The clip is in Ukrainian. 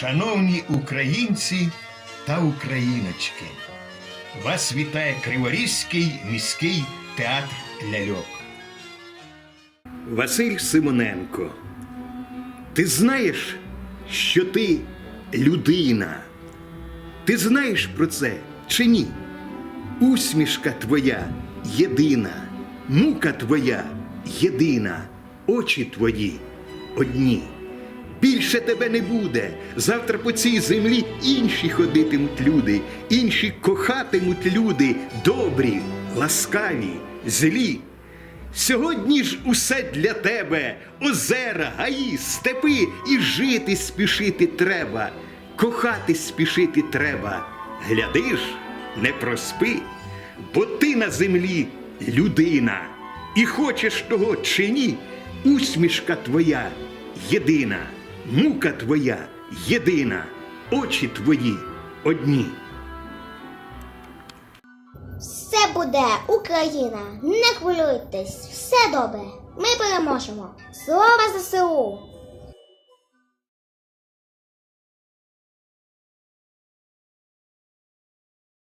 Шановні українці та україночки, вас вітає Криворізький міський театр ляльок. Василь Симоненко, ти знаєш, що ти людина? Ти знаєш про це чи ні? Усмішка твоя єдина, мука твоя єдина, очі твої одні. Більше тебе не буде. Завтра по цій землі інші ходитимуть люди, інші кохатимуть люди, добрі, ласкаві, злі. Сьогодні ж усе для тебе, озера, гаї, степи, і жити спішити треба, кохати спішити треба. Глядиш, не проспи, бо ти на землі людина, і хочеш того чи ні, усмішка твоя єдина, мука твоя єдина, очі твої одні. Все буде, Україна, не хвилюйтесь, все добре. Ми переможемо. Слава ЗСУ!